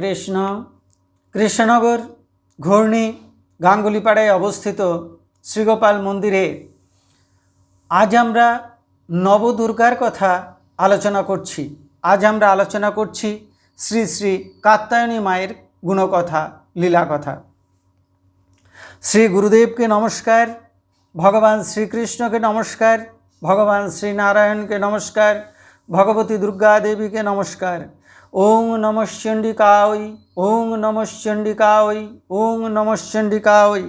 কৃষ্ণ, কৃষ্ণনগর ঘূর্ণি গাঙ্গুলিপাড়ায় অবস্থিত শ্রীগোপাল মন্দিরে আজ আমরা নবদুর্গার কথা আলোচনা করছি। আজ আমরা আলোচনা করছি শ্রী শ্রী কাত্যায়নী মায়ের গুণকথা লীলা কথা শ্রী গুরুদেবকে নমস্কার, ভগবান শ্রীকৃষ্ণকে নমস্কার, ভগবান শ্রীনারায়ণকে নমস্কার, ভগবতী দুর্গা দেবীকে নমস্কার। ওং নমশ্চণ্ডিকাওই ওং নমশ্চণ্ডিকাওই ওং নমশ্চণ্ডিকাওই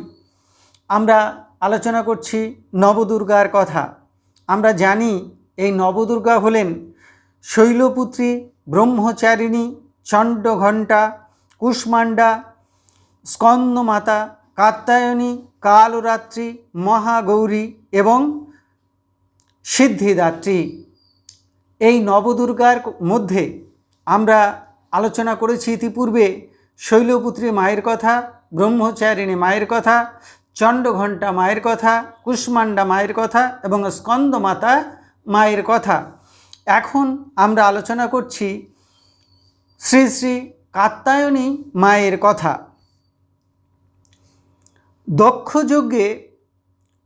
আমরা আলোচনা করছি নবদুর্গার কথা। আমরা জানি এই নবদুর্গা হলেন শৈলপুত্রী, ব্রহ্মচারিণী, চণ্ডঘণ্টা, কুষ্মাণ্ডা, স্কন্দমাতা, কাত্যায়নী, কালরাত্রি, মহাগৌরী এবং সিদ্ধিদাত্রী। এই নবদুর্গার মধ্যে আমরা আলোচনা করেছি ইতিপূর্বে শৈলপুত্রী মায়ের কথা, ব্রহ্মচারিণী মায়ের কথা, চণ্ডঘণ্টা মায়ের কথা, কুষ্মাণ্ডা মায়ের কথা এবং স্কন্দমাতা মায়ের কথা। এখন আমরা আলোচনা করছি শ্রী শ্রী কাত্যায়নী মায়ের কথা। দক্ষ যজ্ঞে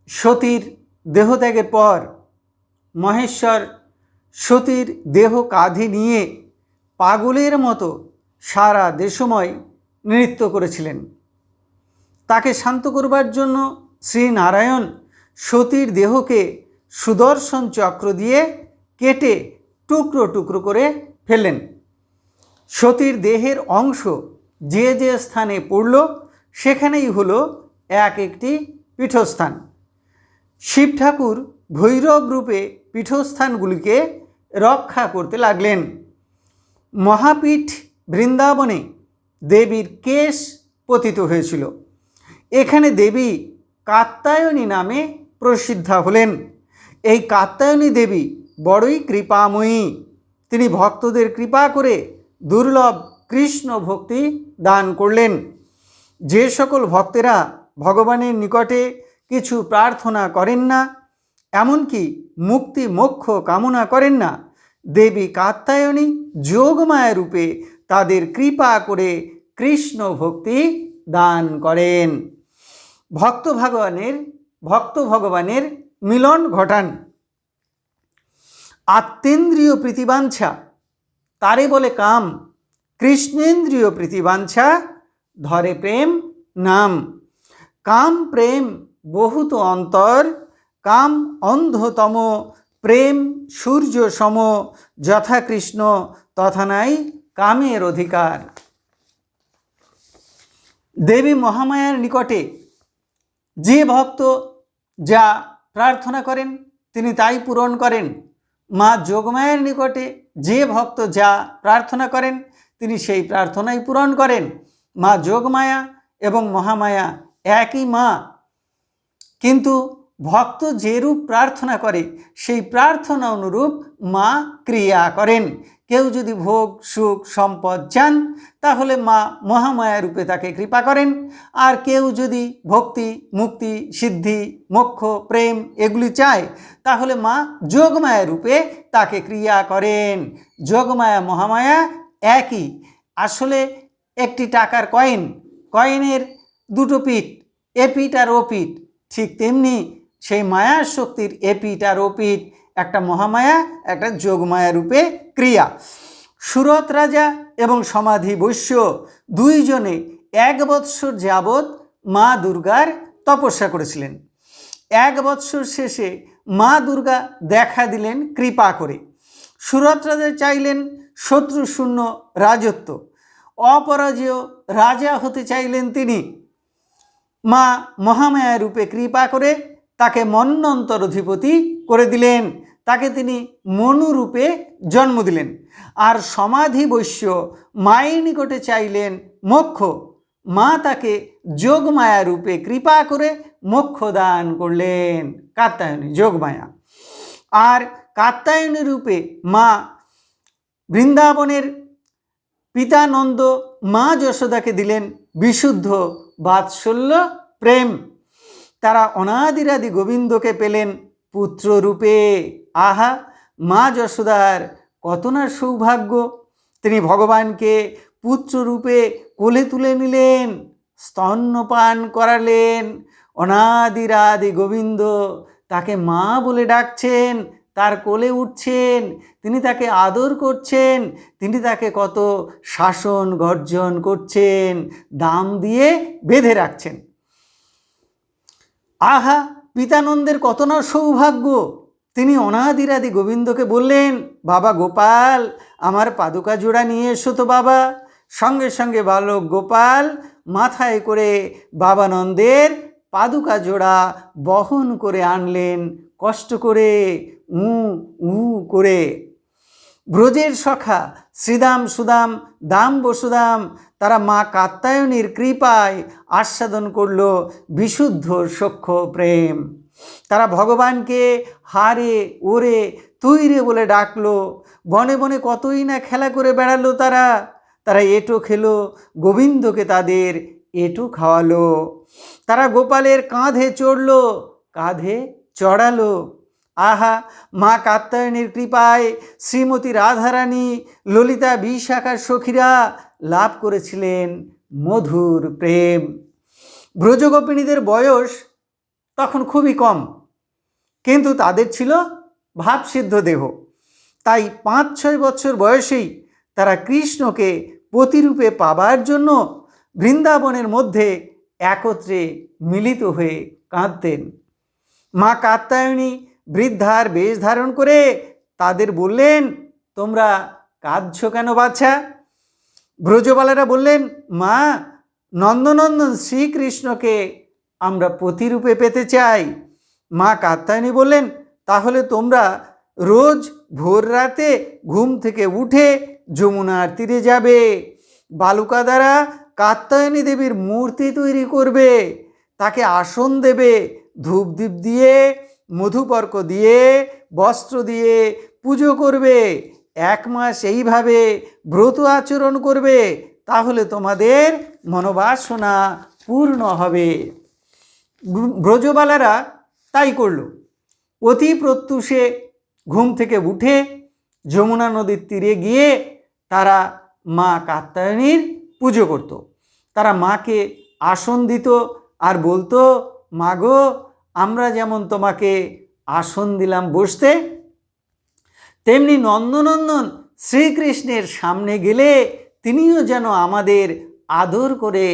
সতীর দেহত্যাগের পর মহেশ্বর সতীর দেহ কাঁধে নিয়ে পাগলের মতো সারা দেশময় নৃত্য করেছিলেন। তাকে শান্ত করবার জন্য শ্রীনারায়ণ সতীর দেহকে সুদর্শন চক্র দিয়ে কেটে টুকরো টুকরো করে ফেললেন। সতীর দেহের অংশ যে যে স্থানে পড়ল, সেখানেই হলো এক একটি পীঠস্থান। শিব ঠাকুর ভৈরব রূপে পীঠস্থানগুলিকে রক্ষা করতে লাগলেন। মহাপীঠ বৃন্দাবনে দেবীর কেশ পতিত হয়েছিল। এখানে দেবী কাত্যায়নী নামে প্রসিদ্ধা হলেন। এই কাত্যায়নী দেবী বড়ই কৃপাময়ী। তিনি ভক্তদের কৃপা করে দুর্লভ কৃষ্ণ ভক্তি দান করলেন। যে সকল ভক্তেরা ভগবানের নিকটে কিছু প্রার্থনা করেন না, এমনকি মুক্তি মোক্ষ কামনা করেন না দেবী কাত্যায়নী যোগমায়া রূপে তাদের কৃপা করে কৃষ্ণ ভক্তি দান করেন। ভক্ত ভগবানের ভক্ত ভগবানের মিলন ঘটান। আত্মেন্দ্রীয় প্রীতিবাঞ্ছা, তারে বলে কাম। কৃষ্ণেন্দ্রিয় প্রীতিবাঞ্ছা, ধরে প্রেম, নাম। কাম প্রেম, বহুত অন্তর। কাম অন্ধতম প্রেম, সূর্য সম, যথা কৃষ্ণ, তথা নাই কামের অধিকার। দেবী মহামায়ার নিকটে যে ভক্ত যা প্রার্থনা করেন, তিনি তাই পূরণ করেন। মা যোগমায়ের নিকটে যে ভক্ত যা প্রার্থনা করেন, তিনি সেই প্রার্থনাই পূরণ করেন। মা যোগমায়া এবং মহামায়া একই মা। কিন্তু ভক্ত যেরূপ প্রার্থনা করে, সেই প্রার্থনা অনুরূপ মা ক্রিয়া করেন। কেউ যদি ভোগ, সুখ, সম্পদ চান, তাহলে মা মহামায়া রূপে তাকে কৃপা করেন। আর কেউ যদি ভক্তি, মুক্তি, সিদ্ধি, মোক্ষ, প্রেম এগুলি চায়, তাহলে মা যোগমায়া রূপে তাকে ক্রিয়া করেন। যোগমায়া, মহামায়া একই। আসলে একটি টাকার কয়েন, কয়েনের দুটো পিঠ, এ পিঠ আর ও পিঠ, ঠিক তেমনি সেই মায়ার শক্তির এপিঠ আর ওপিঠ, একটা মহামায়া, একটা যোগমায়া রূপে ক্রিয়া। সুরত রাজা এবং সমাধি বৈশ্য দুইজনে এক বৎসর যাবৎ মা দুর্গার তপস্যা করেছিলেন। এক বৎসর শেষে মা দুর্গা দেখা দিলেন, কৃপা করে। সুরত রাজা চাইলেন শত্রুশূন্য রাজত্ব। অপরাজেয় রাজা হতে চাইলেন তিনি। মা মহামায়া রূপে কৃপা করে তাকে মন্নন্তর অধিপতি করে দিলেন। তাকে তিনি মনুরূপে জন্ম দিলেন। আর সমাধি বৈশ্য মায়ের নিকটে চাইলেন মোক্ষ। মা তাকে যোগমায়া রূপে কৃপা করে মোক্ষ দান করলেন। কাত্যায়নী, যোগমায়া। আর কাত্যায়নী রূপে মা বৃন্দাবনের পিতানন্দ মা যশোদাকে দিলেন বিশুদ্ধ বাৎসল্য প্রেম। তারা অনাদিরাদি গোবিন্দকে পেলেন পুত্ররূপে। আহা, মা যশোদার, কত না সৌভাগ্য। তিনি ভগবানকে পুত্ররূপে কোলে তুলে নিলেন, স্তন্যপান করালেন। অনাদিরাদি গোবিন্দ তাকে মা বলে ডাকছেন, তার কোলে উঠছেন, তিনি তাকে আদর করছেন, তিনি তাকে কত শাসন গর্জন করছেন, দাম দিয়ে বেঁধে রাখছেন। আহা, পিতানন্দের কত না সৌভাগ্য। তিনি অনাদিরাদি গোবিন্দকে বললেন, বাবা গোপাল, আমার পাদুকা জোড়া নিয়ে এসো তো বাবা। সঙ্গে সঙ্গে বালক গোপাল মাথায় করে বাবানন্দের পাদুকা জোড়া বহন করে আনলেন। কষ্ট করে, উ উ করে। ব্রজের সখা শ্রীদাম সুদাম, দাম বসুদাম। তারা মা কাত্যায়নীর কৃপায় আস্বাদন করল বিশুদ্ধ সখ্য প্রেম। তারা ভগবানকে হারে, ওরে তুই রে বলে ডাকলো। বনে বনে কতই না খেলা করে বেড়ালো তারা। তারা এটো খেলো, গোবিন্দকে তাদের এটো খাওয়ালো। তারা গোপালের কাঁধে চড়লো, কাঁধে চড়ালো। আহা, মা কাত্যায়নীর কৃপায় শ্রীমতী রাধারানী ললিতা বিশাখার সখীরা লাভ করেছিলেন মধুর প্রেম। ব্রজগোপিনীদের বয়স তখন খুবই কম, কিন্তু তাদের ছিল ভাবসিদ্ধ দেহ। তাই পাঁচ ছয় বছর বয়সেই তারা কৃষ্ণকে প্রতিরূপে পাবার জন্য বৃন্দাবনের মধ্যে একত্রে মিলিত হয়ে কাঁদতেন। মা কাত্যায়নী বৃদ্ধার বেশ ধারণ করে তাদের বললেন, তোমরা কাঁদছ কেন বাচ্চা ব্রজবালারা বললেন, মা, নন্দনন্দন শ্রীকৃষ্ণকে আমরা প্রতিরূপে পেতে চাই। মা কাত্যায়নী বললেন, তাহলে তোমরা রোজ ভোর রাতে ঘুম থেকে উঠে যমুনার তীরে যাবে। বালুকা দ্বারা কাত্যায়নী দেবীর মূর্তি তৈরি করবে। তাকে আসন দেবে, ধূপদীপ দিয়ে মধুপর্ক দিয়ে, বস্ত্র দিয়ে পুজো করবে, এক মাস এইভাবে ব্রত আচরণ করবে, তাহলে তোমাদের মনোবাসনা পূর্ণ হবে। ব্রজবালারা তাই করল। অতি প্রত্যুষে ঘুম থেকে উঠে যমুনা নদীর তীরে গিয়ে তারা মা কাত্যায়নীর পুজো করত। তারা মাকে আসন দিত আর বলতো মাগো আমরা যেমন তোমাকে আসন দিলাম বসতে, তেমনি নন্দনন্দন শ্রীকৃষ্ণের সামনে গেলে তিনিও যেন আমাদের আদর করে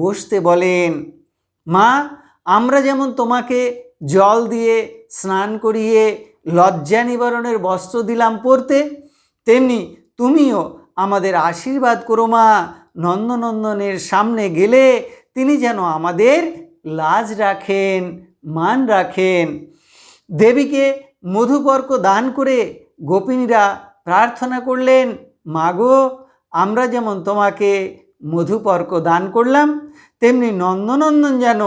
বসতে বলেন। মা, আমরা যেমন তোমাকে জল দিয়ে স্নান করিয়ে লজ্জা নিবারণের বস্ত্র দিলাম পরতে, তেমনি তুমিও আমাদের আশীর্বাদ করো মা। নন্দনন্দনের সামনে গেলে তিনি যেন আমাদের লাজ রাখেন। মান রাখেন। দেবীকে মধুপর্ক দান করে গোপিনীরা প্রার্থনা করলেন মাগো আমরা যেমন তোমাকে মধুপর্ক দান করলাম, তেমনি নন্দনন্দন যেন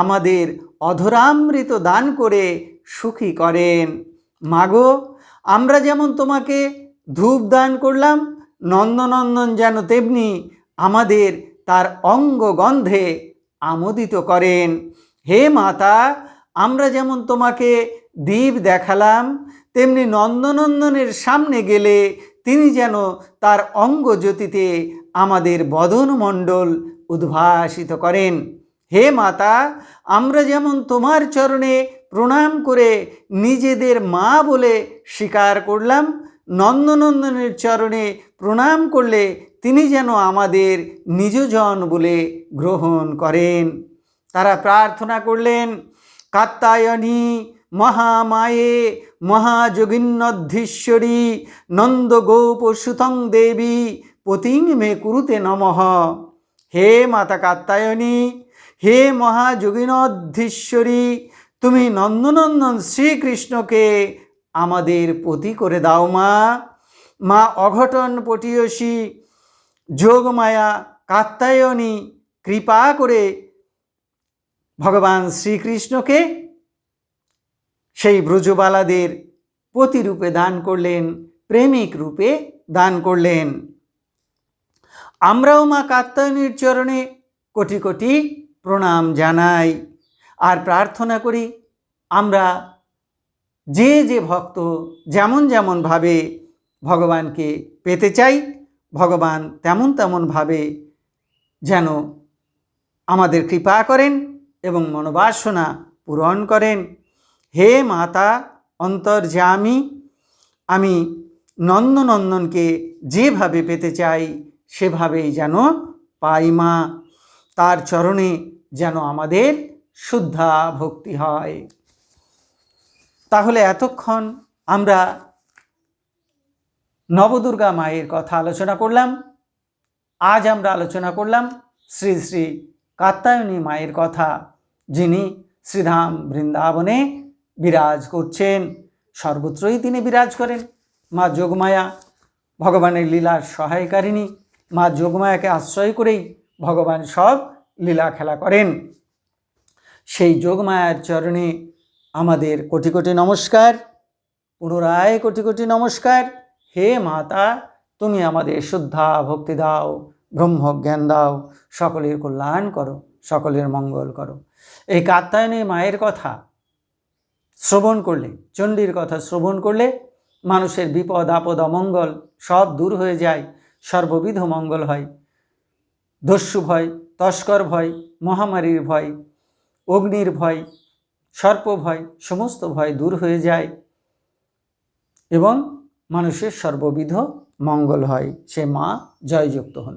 আমাদের অধরামৃত দান করে সুখী করেন। মাগো আমরা যেমন তোমাকে ধূপ দান করলাম, নন্দনন্দন যেন তেমনি আমাদের তার অঙ্গ গন্ধে আমোদিত করেন। হে মাতা, আমরা যেমন তোমাকে দ্বীপ দেখালাম, তেমনি নন্দনন্দনের সামনে গেলে তিনি যেন তার অঙ্গ জ্যোতিতে আমাদের বদনমণ্ডল উদ্ভাসিত করেন। হে মাতা, আমরা যেমন তোমার চরণে প্রণাম করে নিজেদের মা বলে স্বীকার করলাম, নন্দনন্দনের চরণে প্রণাম করলে তিনি যেন আমাদের নিজজন বলে গ্রহণ করেন। তারা প্রার্থনা করলেন, কাত্তায়নী মহামায়ে মহাযোগিন্নধীশ্বরী নন্দগোপ সুতং দেবী পতিং মে কুরুতে নমঃ। হে মাতা কাত্তায়নী, হে মহাযোগিনধীশ্বরী তুমি নন্দনন্দন শ্রীকৃষ্ণকে আমাদের পতি করে দাও মা। মা অঘটন পটীয়সী যোগমায়া কাত্তায়নী কৃপা করে ভগবান শ্রীকৃষ্ণকে সেই ব্রজবালাদের প্রতিরূপে দান করলেন, প্রেমিক রূপে দান করলেন। আমরাও মা কাত্যায়নীর চরণে কোটি কোটি প্রণাম জানাই আর প্রার্থনা করি, আমরা যে যে ভক্ত যেমন যেমনভাবে ভগবানকে পেতে চাই, ভগবান তেমন তেমনভাবে যেন আমাদের কৃপা করেন। এবং মনোবাসনা পূরণ করেন। হে মাতা অন্তর্যামী আমি নন্দনন্দনকে যেভাবে পেতে চাই, সেভাবেই যেন পাই মা। তার চরণে যেন আমাদের শুদ্ধা ভক্তি হয়। তাহলে এতক্ষণ আমরা নবদুর্গা মায়ের কথা আলোচনা করলাম। আজ আমরা আলোচনা করলাম শ্রী শ্রী কাত্যায়নী মায়ের কথা। যিনি শ্রীধাম বৃন্দাবনে বিরাজ করছেন, সর্বত্রই তিনি বিরাজ করেন। মা যোগমায়া ভগবানের লীলার সহায়কারিণী। মা যোগমায়াকে আশ্রয় করেই ভগবান সব লীলা খেলা করেন। সেই যোগমায়ার চরণে আমাদের কোটি কোটি নমস্কার। পুনরায় কোটি কোটি নমস্কার। হে মাতা, তুমি আমাদের শুদ্ধা ভক্তি দাও, ব্রহ্মজ্ঞান দাও। সকলের কল্যাণ করো, সকলের মঙ্গল করো। এই কাত্যায়নী মায়ের কথা শ্রবণ করলে, চণ্ডীর কথা শ্রবণ করলে মানুষের বিপদ, আপদ, অমঙ্গল সব দূর হয়ে যায়, সর্ববিধ মঙ্গল হয়। দস্যু ভয়, তস্কর ভয়, মহামারীর ভয়, অগ্নির ভয়, সর্প ভয়, সমস্ত ভয় দূর হয়ে যায় এবং মানুষের সর্ববিধ মঙ্গল হয়। সে মা জয়যুক্ত হন।